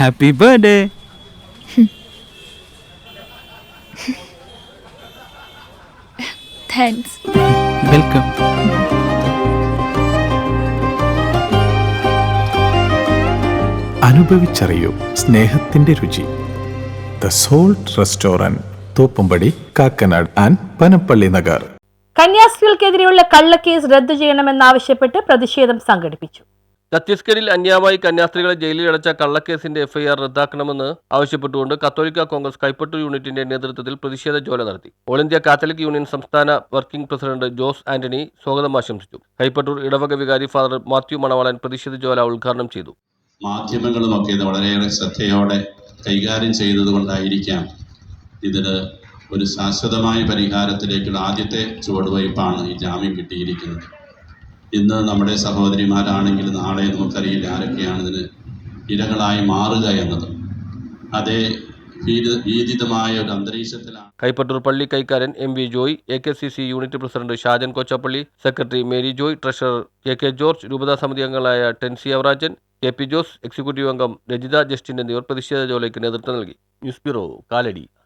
Happy birthday thanks welcome അനുഭവിച്ചറിയൂ സ്നേഹത്തിന്റെ രുചി. The salt restaurant Thoppumpady Kakkanad and Panampilly Nagar. കന്യാസ്ത്രീകൾക്കെതിരെയുള്ള കള്ളക്കേസ് റദ്ദു ചെയ്യണമെന്നാവശ്യപ്പെട്ട് പ്രതിഷേധം സംഘടിപ്പിച്ചു. ഛത്തീസ്ഗഡിൽ അന്യായമായി കന്യാസ്ത്രീകളെ ജയിലിൽ അടച്ച കള്ളക്കേസിന്റെ എഫ്ഐആർ റദ്ദാക്കണമെന്ന് ആവശ്യപ്പെട്ടുകൊണ്ട് കത്തോലിക്ക കോൺഗ്രസ് കൈപ്പറ്റൂർ യൂണിറ്റിന്റെ നേതൃത്വത്തിൽ പ്രതിഷേധ ജോല നടത്തി. ഓൾ ഇന്ത്യ കാത്തലിക് യൂണിയൻ സംസ്ഥാന വർക്കിംഗ് പ്രസിഡന്റ് ജോസ് ആന്റണി സ്വാഗതം ആശംസിച്ചു. കൈപ്പറ്റൂർ ഇടവക വികാരി ഫാദർ മാത്യു മണവാളൻ പ്രതിഷേധ ജോല ഉദ്ഘാടനം ചെയ്തു. മാധ്യമങ്ങളുമൊക്കെ ഇത് വളരെയേറെ ശ്രദ്ധയോടെ കൈകാര്യം ചെയ്തതുകൊണ്ടായിരിക്കാം ഇതിന് ഒരു ശാശ്വതമായ പരിഹാരത്തിലേക്കുള്ള ആദ്യത്തെ ചുവടുവയ്പ്പാണ് ഈ ജാമ്യം കിട്ടിയിരിക്കുന്നത്. ഇന്ന് നമ്മുടെ സഹോദരിമാരാണെങ്കിൽ നാളെ നമുക്കറിയില്ല ആരൊക്കെയാണ് ഇതിന് ഇരകളായി മാറുക എന്നത്. അതേ ഭീതി ഭീതിതമായ ഒരു അന്തരീക്ഷത്തിലാണ്. കൈപ്പറ്റൂർ പള്ളി കൈക്കാരൻ M V Joy A K C C unit president Shajan Kochappally secretary Mary Joy treasurer K K George രൂപതാ സമിതി അംഗങ്ങളായ Tency Avarajan K P Jose executive അംഗം രജിത ജസ്റ്റിൻ എന്നിവർ പ്രതിഷേധ ജോലയ്ക്ക് നേതൃത്വം നൽകി. News bureau Kalady.